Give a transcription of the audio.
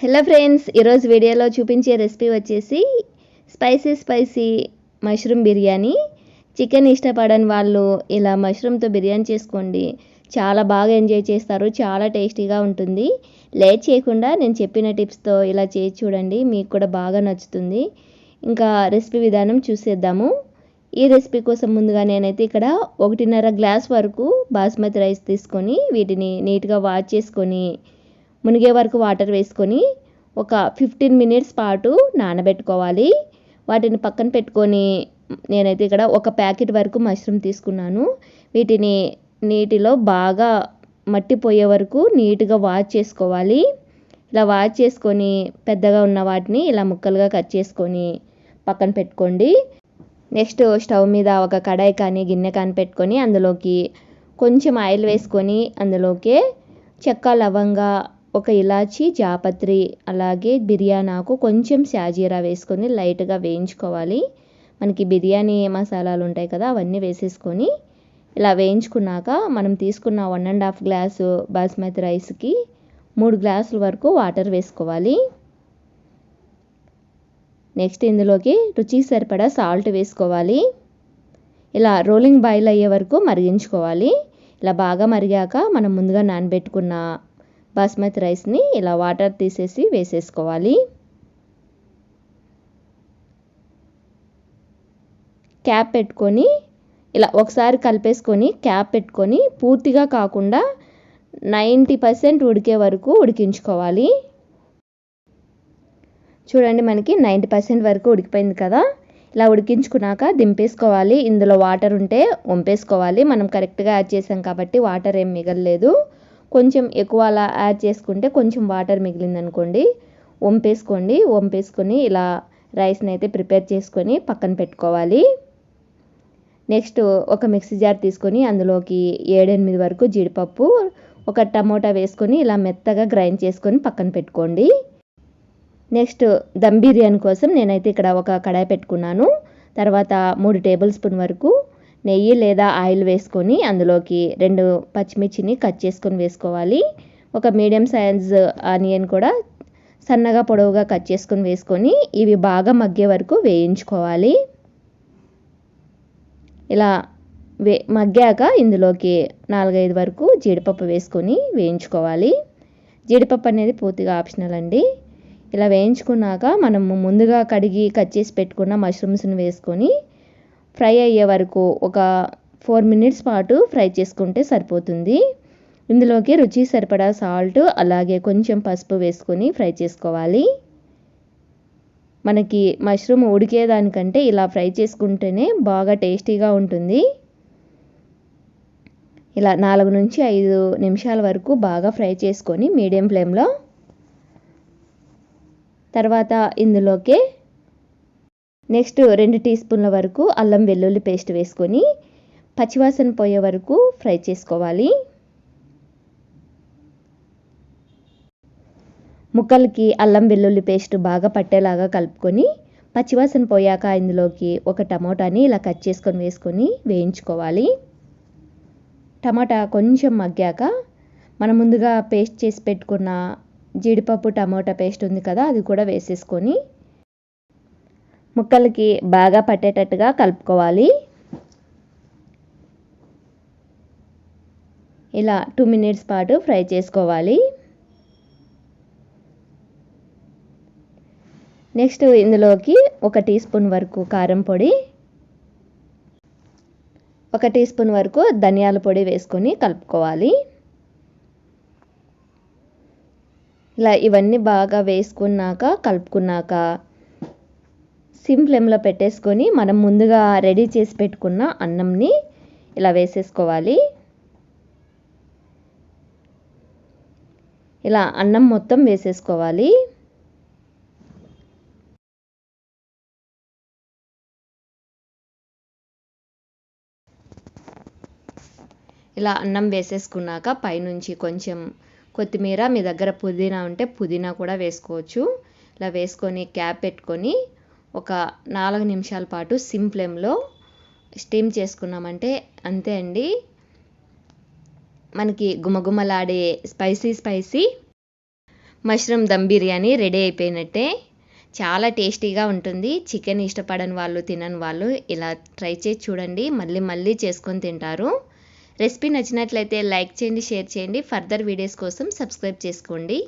Hello friends ఈరోజు వీడియోలో చూపించే రెసిపీ వచ్చేసి spicy spicy mushroom biryani. Chicken ఇష్టపడని వాళ్ళు ఇలా మష్రూమ్తో బిర్యానీ చేసుకోండి. చాలా బాగా ఎంజాయ్ చేస్తారు చాలా టేస్టీగా ఉంటుంది. లేట్ చేయకుండా నేను చెప్పిన టిప్స్తో ఇలా చేసి చూడండి మీకు కూడా బాగా నచ్చుతుంది. ఇంకా రెసిపీ విధానం చూసేద్దాము. ఈ రెసిపీ కోసం ముందుగా నేనైతే ఇక్కడ ఒకటిన్నర గ్లాస్ వరకు బాస్మతి రైస్ తీసుకొని వీటిని నీట్గా వాష్ చేసుకొని మునిగే వరకు వాటర్ వేసుకొని ఒక ఫిఫ్టీన్ మినిట్స్ పాటు నానబెట్టుకోవాలి. వాటిని పక్కన పెట్టుకొని నేనైతే ఇక్కడ ఒక ప్యాకెట్ వరకు మష్రూమ్ తీసుకున్నాను. వీటిని నీటిలో బాగా మట్టి పోయే వరకు నీట్గా వాష్ చేసుకోవాలి. ఇలా వాష్ చేసుకొని పెద్దగా ఉన్న వాటిని ఇలా ముక్కలుగా కట్ చేసుకొని పక్కన పెట్టుకోండి. నెక్స్ట్ స్టవ్ మీద ఒక కడాయి కానీ గిన్నె కానీ పెట్టుకొని అందులోకి కొంచెం ఆయిల్ వేసుకొని అందులోకి చెక్క లవంగా ఒక ఇలాచి జాపత్రి అలాగే బిర్యానాకు కొంచెం షాజీరా వేసుకొని లైట్గా వేయించుకోవాలి. మనకి బిర్యానీ మసాలాలు ఉంటాయి కదా అవన్నీ వేసేసుకొని ఇలా వేయించుకున్నాక మనం తీసుకున్న one and half glass basmati రైస్కి మూడు గ్లాసుల వరకు వాటర్ వేసుకోవాలి. నెక్స్ట్ ఇందులోకి రుచి సరిపడా సాల్ట్ వేసుకోవాలి. ఇలా రోలింగ్ బాయిల్ అయ్యే వరకు మరిగించుకోవాలి. ఇలా బాగా మరిగాక మనం ముందుగా నానబెట్టుకున్న బాస్మతి రైస్ని ఇలా వాటర్ తీసేసి వేసేసుకోవాలి. క్యాప్ పెట్టుకొని ఇలా ఒకసారి కలిపేసుకొని క్యాప్ పెట్టుకొని పూర్తిగా కాకుండా నైంటీ పర్సెంట్ ఉడికే వరకు ఉడికించుకోవాలి. చూడండి మనకి నైంటీ పర్సెంట్ వరకు ఉడికిపోయింది కదా. ఇలా ఉడికించుకున్నాక దింపేసుకోవాలి. ఇందులో వాటర్ ఉంటే వంపేసుకోవాలి. మనం కరెక్ట్గా యాడ్ చేసాం కాబట్టి వాటర్ ఏం మిగలలేదు. కొంచెం ఎక్కువ అలా యాడ్ చేసుకుంటే కొంచెం వాటర్ మిగిలింది అనుకోండి వంపేసుకోండి వంపేసుకొని ఇలా రైస్ని అయితే ప్రిపేర్ చేసుకొని పక్కన పెట్టుకోవాలి. నెక్స్ట్ ఒక మిక్సీ జార్ తీసుకొని అందులోకి ఏడెనిమిది వరకు జీడిపప్పు ఒక టమోటా వేసుకొని ఇలా మెత్తగా గ్రైండ్ చేసుకొని పక్కన పెట్టుకోండి. నెక్స్ట్ దమ్ బిర్యానీ కోసం నేనైతే ఇక్కడ ఒక కడాయి పెట్టుకున్నాను. తర్వాత మూడు టేబుల్ స్పూన్ వరకు నెయ్యి లేదా ఆయిల్ వేసుకొని అందులోకి రెండు పచ్చిమిర్చిని కట్ చేసుకొని వేసుకోవాలి. ఒక మీడియం సైజ్ ఆనియన్ కూడా సన్నగా పొడవుగా కట్ చేసుకొని వేసుకొని ఇవి బాగా మగ్గే వరకు వేయించుకోవాలి. ఇలా వే మగ్గాక ఇందులోకి నాలుగైదు వరకు జీడిపప్పు వేసుకొని వేయించుకోవాలి. జీడిపప్పు అనేది పూర్తిగా ఆప్షనల్ అండి. ఇలా వేయించుకున్నాక మనము ముందుగా కడిగి కట్ చేసి పెట్టుకున్న మష్రూమ్స్ని వేసుకొని ఫ్రై అయ్యే వరకు ఒక ఫోర్ మినిట్స్ పాటు ఫ్రై చేసుకుంటే సరిపోతుంది. ఇందులోకి రుచి సరిపడా సాల్ట్ అలాగే కొంచెం పసుపు వేసుకొని ఫ్రై చేసుకోవాలి. మనకి మష్రూమ్ ఉడికేదానికంటే ఇలా ఫ్రై చేసుకుంటేనే బాగా టేస్టీగా ఉంటుంది. ఇలా నాలుగు నుంచి ఐదు నిమిషాల వరకు బాగా ఫ్రై చేసుకొని మీడియం ఫ్లేమ్లో తర్వాత ఇందులోకి నెక్స్ట్ రెండు టీ స్పూన్ల వరకు అల్లం వెల్లుల్లి పేస్ట్ వేసుకొని పచ్చివాసన పోయే వరకు ఫ్రై చేసుకోవాలి. ముక్కలకి అల్లం వెల్లుల్లి పేస్ట్ బాగా పట్టేలాగా కలుపుకొని పచ్చివాసన పోయాక ఇందులోకి ఒక టమోటాని ఇలా కట్ చేసుకొని వేసుకొని వేయించుకోవాలి. టమాటా కొంచెం మగ్గాక మనం ముందుగా పేస్ట్ చేసి పెట్టుకున్న జీడిపప్పు టమోటా పేస్ట్ ఉంది కదా అది కూడా వేసేసుకొని ముక్కలకి బాగా పట్టేటట్టుగా కలుపుకోవాలి. ఇలా టూ మినిట్స్ పాటు ఫ్రై చేసుకోవాలి. నెక్స్ట్ ఇందులోకి ఒక టీ స్పూన్ వరకు కారం పొడి ఒక టీ స్పూన్ వరకు ధనియాల పొడి వేసుకొని కలుపుకోవాలి. ఇలా ఇవన్నీ బాగా వేసుకున్నాక కలుపుకున్నాక సిమ్ ఫ్లేమ్లో పెట్టేసుకొని మనం ముందుగా రెడీ చేసి పెట్టుకున్న అన్నంని ఇలా వేసేసుకోవాలి. ఇలా అన్నం మొత్తం వేసేసుకోవాలి. ఇలా అన్నం వేసేసుకున్నాక పైనుంచి కొంచెం కొత్తిమీర మీ దగ్గర పుదీనా ఉంటే పుదీనా కూడా వేసుకోవచ్చు. ఇలా వేసుకొని క్యాప్ పెట్టుకొని ఒక నాలుగు నిమిషాల పాటు సిమ్ ఫ్లేమ్లో స్టీమ్ చేసుకున్నామంటే అంతే అండి. మనకి గుమగుమలాడే spicy spicy mushroom dum biryani ready అయిపోయినట్టే. చాలా టేస్టీగా ఉంటుంది. చికెన్ ఇష్టపడని వాళ్ళు తినని వాళ్ళు ఇలా ట్రై చేసి చూడండి. మళ్ళీ మళ్ళీ చేసుకొని తింటారు. రెసిపీ నచ్చినట్లయితే లైక్ చేయండి షేర్ చేయండి. ఫర్దర్ వీడియోస్ కోసం సబ్స్క్రైబ్ చేసుకోండి.